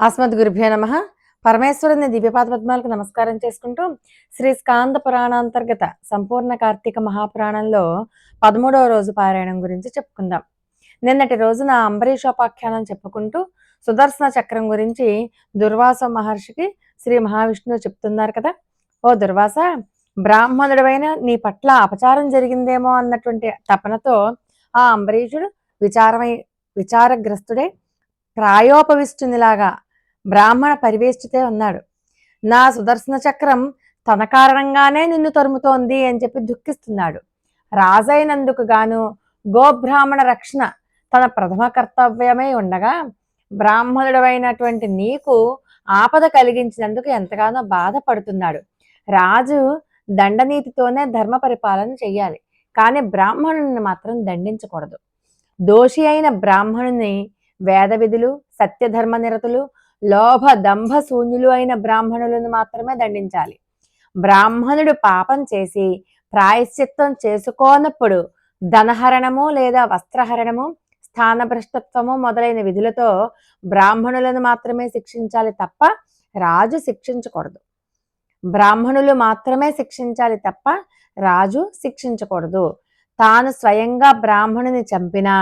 అస్మద్ గురుభ్యో నమ. పరమేశ్వరుని దివ్యపాద పద్మాలకు నమస్కారం చేసుకుంటూ శ్రీ స్కాంద పురాణాంతర్గత సంపూర్ణ కార్తీక మహాపురాణంలో పదమూడవ రోజు పారాయణం గురించి చెప్పుకుందాం. నిన్నటి రోజున అంబరీషోపాఖ్యానం చెప్పుకుంటూ సుదర్శన చక్రం గురించి దుర్వాస మహర్షికి శ్రీ మహావిష్ణువు చెప్తున్నారు కదా. ఓ దుర్వాస బ్రాహ్మణుడైన నీ పట్ల అపచారం జరిగిందేమో అన్నటువంటి తపనతో ఆ అంబరీషుడు విచారమై విచారగ్రస్తుడే ప్రాయోపవిష్టునిలాగా బ్రాహ్మణ పరివేష్టితే ఉన్నాడు నా సుదర్శన చక్రం తన కారణంగానే నిన్ను తరుముతోంది అని చెప్పి దుఃఖిస్తున్నాడు. రాజైనందుకు గాను గోబ్రాహ్మణ రక్షణ తన ప్రథమ కర్తవ్యమై ఉండగా బ్రాహ్మణుడమైనటువంటి నీకు ఆపద కలిగించినందుకు ఎంతగానో బాధపడుతున్నాడు. రాజు దండనీతితోనే ధర్మ పరిపాలన చెయ్యాలి. కానీ బ్రాహ్మణుని మాత్రం దండించకూడదు. దోషి అయిన బ్రాహ్మణుని వేద విధులు సత్యధర్మ నిరతులు లోభ దంభ శూన్యులు అయిన బ్రాహ్మణులను మాత్రమే దండించాలి. బ్రాహ్మణుడు పాపం చేసి ప్రాయశ్చిత్తం చేసుకోనప్పుడు ధనహరణము లేదా వస్త్రహరణము స్థానభ్రష్టత్వము మొదలైన విధులతో బ్రాహ్మణులను మాత్రమే శిక్షించాలి తప్ప రాజు శిక్షించకూడదు. బ్రాహ్మణులు మాత్రమే శిక్షించాలి తప్ప రాజు శిక్షించకూడదు. తాను స్వయంగా బ్రాహ్మణుని చంపినా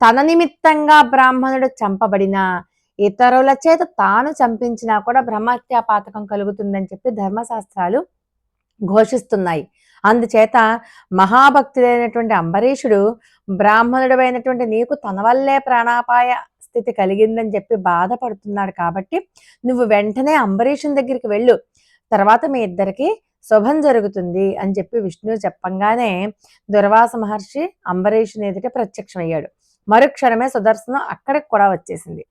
తన నిమిత్తంగా బ్రాహ్మణుడు చంపబడినా ఇతరుల చేత తాను చంపించినా కూడా బ్రహ్మహత్యా పాతకం కలుగుతుందని చెప్పి ధర్మశాస్త్రాలు ఘోషిస్తున్నాయి. అందుచేత మహాభక్తుడైనటువంటి అంబరీషుడు బ్రాహ్మణుడైనటువంటి నీకు తన వల్లే ప్రాణాపాయ స్థితి కలిగిందని చెప్పి బాధపడుతున్నాడు కాబట్టి నువ్వు వెంటనే అంబరీషుని దగ్గరికి వెళ్ళు. తర్వాత మీ ఇద్దరికి శుభం జరుగుతుంది అని చెప్పి విష్ణువు చెప్పంగానే దుర్వాస మహర్షి అంబరీషుని ఎదుట ప్రత్యక్షమయ్యాడు. మరుక్షణమే సుదర్శనం అక్కడికి కూడా వచ్చేసింది.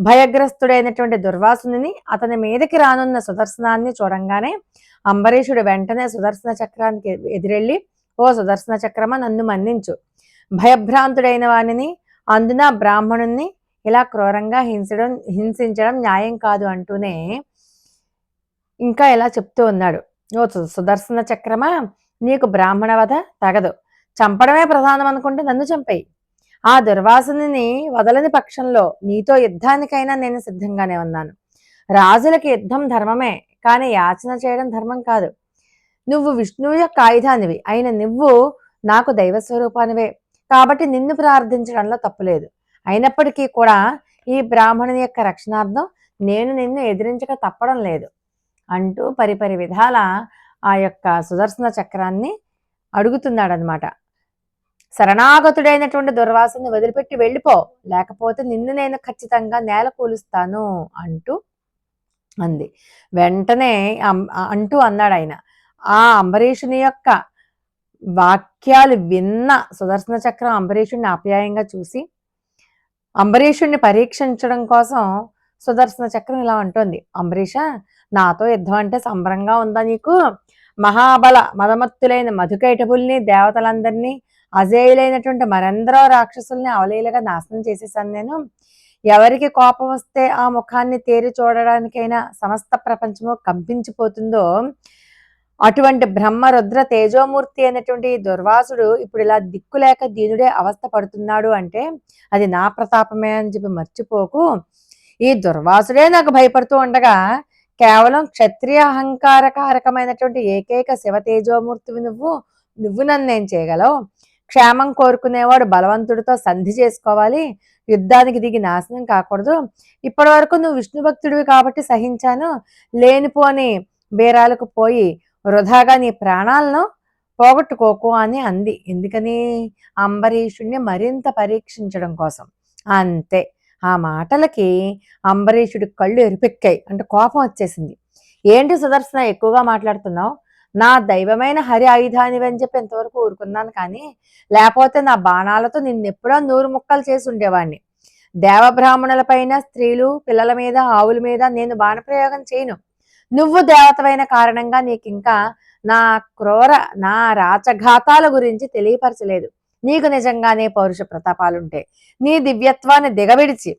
భయగ్రస్తుడైనటువంటి దుర్వాసుని అతని మీదకి రానున్న సుదర్శనాన్ని చూడంగానే అంబరీషుడు వెంటనే సుదర్శన చక్రానికి ఎదురెళ్ళి ఓ సుదర్శన చక్రమ నన్ను మన్నించు. భయభ్రాంతుడైన వానిని అందున బ్రాహ్మణుణ్ణి ఇలా క్రూరంగా హింసడం హింసించడం న్యాయం కాదు అంటూనే ఇంకా ఇలా చెప్తూ ఉన్నాడు. ఓ సు- సుదర్శన చక్రమా నీకు బ్రాహ్మణ వధ తగదు. చంపడమే ప్రధానం అనుకుంటే నన్ను చంపేయి. ఆ దుర్వాసుని వదలని పక్షంలో నీతో యుద్ధానికైనా నేను సిద్ధంగానే ఉన్నాను. రాజులకి యుద్ధం ధర్మమే కానీ యాచన చేయడం ధర్మం కాదు. నువ్వు విష్ణువు యొక్క ఆయుధానివి అయిన నువ్వు నాకు దైవ స్వరూపానివే కాబట్టి నిన్ను ప్రార్థించడంలో తప్పులేదు అయినప్పటికీ కూడా ఈ బ్రాహ్మణుని యొక్క రక్షణార్థం నేను నిన్ను ఎదిరించక తప్పడం లేదు. అంటూ పరిపరి విధాల ఆ యొక్క సుదర్శన చక్రాన్ని అడుగుతున్నాడనమాట శరణాగతుడైనటువంటి దుర్వాసను వదిలిపెట్టి వెళ్ళిపో. లేకపోతే నిన్ను నేను ఖచ్చితంగా నేల కూలుస్తాను అంటూ అంది. వెంటనే అం- అంటూ అన్నాడు ఆయన. ఆ అంబరీషుని యొక్క వాక్యాలు విన్న సుదర్శన చక్రం అంబరీషుడిని ఆప్యాయంగా చూసి అంబరీషుడిని పరీక్షించడం కోసం సుదర్శన చక్రం ఇలా అంటోంది. అంబరీష నాతో యుద్ధం అంటే సంబరంగా ఉందా నీకు? మహాబల మదమత్తులైన మధుకైటబుల్ని దేవతలందరినీ అజేయులైనటువంటి మరెందరో రాక్షసుల్ని అవలీలగా నాశనం చేసేసాను నేను. ఎవరికి కోపం వస్తే ఆ ముఖాన్ని తేరి చూడడానికైనా సమస్త ప్రపంచము కంపించిపోతుందో? అటువంటి బ్రహ్మ రుద్ర తేజోమూర్తి అయినటువంటి దుర్వాసుడు ఇప్పుడు ఇలా దిక్కులేక దీనుడే అవస్థ పడుతున్నాడు అంటే అది నా ప్రతాపమే అని చెప్పి మర్చిపోకు. ఈ దుర్వాసుడే నాకు భయపడుతూ ఉండగా కేవలం క్షత్రియ అహంకార కారకమైనటువంటి ఏకైక శివ తేజోమూర్తివి నువ్వు. నువ్వు నన్ను ఏం చేయగలవు? క్షేమం కోరుకునేవాడు బలవంతుడితో సంధి చేసుకోవాలి యుద్ధానికి దిగి నాశనం కాకూడదు. ఇప్పటి వరకు నువ్వు విష్ణు భక్తుడివి కాబట్టి సహించాను. లేనిపోని బేరాలకు పోయి వృధాగా నీ ప్రాణాలను పోగొట్టుకోకు అని అంది. ఎందుకని? అంబరీషుణ్ణి మరింత పరీక్షించడం కోసం. అంతే. ఆ మాటలకి అంబరీషుడి కళ్ళు ఎరిపెక్కాయి. అంటే కోపం వచ్చేసింది. ఏంటి సుదర్శన ఎక్కువగా మాట్లాడుతున్నావు? నా దైవమైన హరి ఆయుధానివని అని చెప్పి ఎంతవరకు ఊరుకున్నాను కానీ లేకపోతే నా బాణాలతో నిన్నెప్పుడో నూరు ముక్కలు చేసి ఉండేవాడిని దేవబ్రాహ్మణులపైన స్త్రీలు పిల్లల మీద ఆవుల మీద నేను బాణప్రయోగం చేయను. నువ్వు దేవతమైన కారణంగా నీకు ఇంకా నా క్రూర నా రాచఘాతాల గురించి తెలియపరచలేదు. నీకు నిజంగానే పౌరుష ప్రతాపాలుంటే నీ దివ్యత్వాన్ని దిగవిడిచి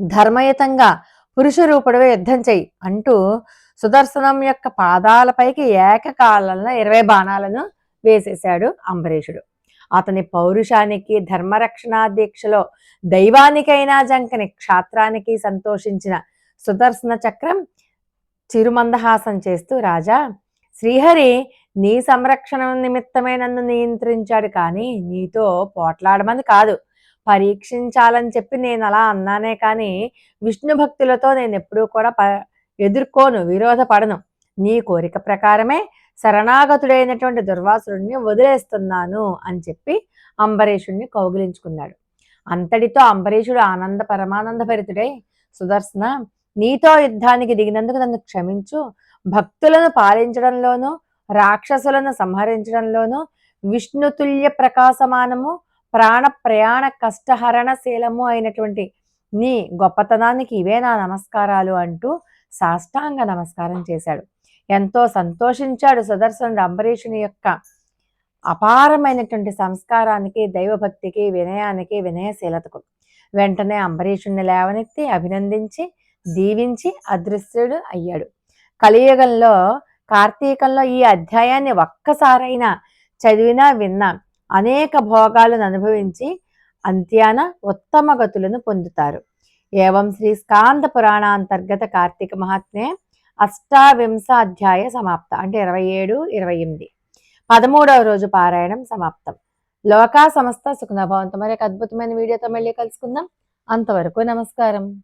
ధర్మయుతంగా పురుష రూపుడవే యుద్ధం చెయ్యి అంటూ సుదర్శనం యొక్క పాదాలపైకి ఏకకాలంలో ఇరవై బాణాలను వేసేశాడు అంబరీషుడు. అతని పౌరుషానికి ధర్మరక్షణా దీక్షలో దైవానికైనా జంకని క్షాత్రానికి సంతోషించిన సుదర్శన చక్రం చిరుమందహాసం చేస్తూ రాజా శ్రీహరి నీ సంరక్షణ నిమిత్తమే నన్ను నియంత్రించాడు కానీ నీతో పోట్లాడమని కాదు. పరీక్షించాలని చెప్పి నేను అలా అన్నానే కానీ విష్ణు భక్తులతో నేను ఎప్పుడూ కూడా ప ఎదుర్కోను విరోధపడను. నీ కోరిక ప్రకారమే శరణాగతుడైనటువంటి దుర్వాసుడిని వదిలేస్తున్నాను అని చెప్పి అంబరీషుణ్ణి కౌగిలించుకున్నాడు. అంతటితో అంబరీషుడు ఆనంద పరమానంద భరితుడై సుదర్శన నీతో యుద్ధానికి దిగినందుకు నన్ను క్షమించు. భక్తులను పాలించడంలోనూ రాక్షసులను సంహరించడంలోనూ విష్ణుతుల్య ప్రకాశమానము ప్రాణ ప్రయాణ కష్టహరణ శీలము అయినటువంటి నీ గొప్పతనానికి ఇవే నా నమస్కారాలు అంటూ సాష్టాంగ నమస్కారం చేశాడు. ఎంతో సంతోషించాడు సుదర్శనుడు అంబరీషుని యొక్క అపారమైనటువంటి సంస్కారానికి దైవభక్తికి వినయానికి వినయశీలతకు. వెంటనే అంబరీషుణ్ణి లేవనెత్తి అభినందించి దీవించి అదృశ్యుడు అయ్యాడు. కలియుగంలో కార్తీకంలో ఈ అధ్యాయాన్ని ఒక్కసారైనా చదివినా విన్నా అనేక భోగాలను అనుభవించి అంత్యాన ఉత్తమ గతులను పొందుతారు. ఏవం శ్రీ స్కాంద పురాణాంతర్గత కార్తీక మహాత్మ్యే అష్టావింశ అధ్యాయ సమాప్త అంటే ఇరవై ఏడు ఇరవై ఎనిమిది. పదమూడవ రోజు పారాయణం సమాప్తం. లోకా సమస్త సుఖనభవంతో మరి అద్భుతమైన వీడియోతో మళ్ళీ కలుసుకుందాం. అంతవరకు నమస్కారం.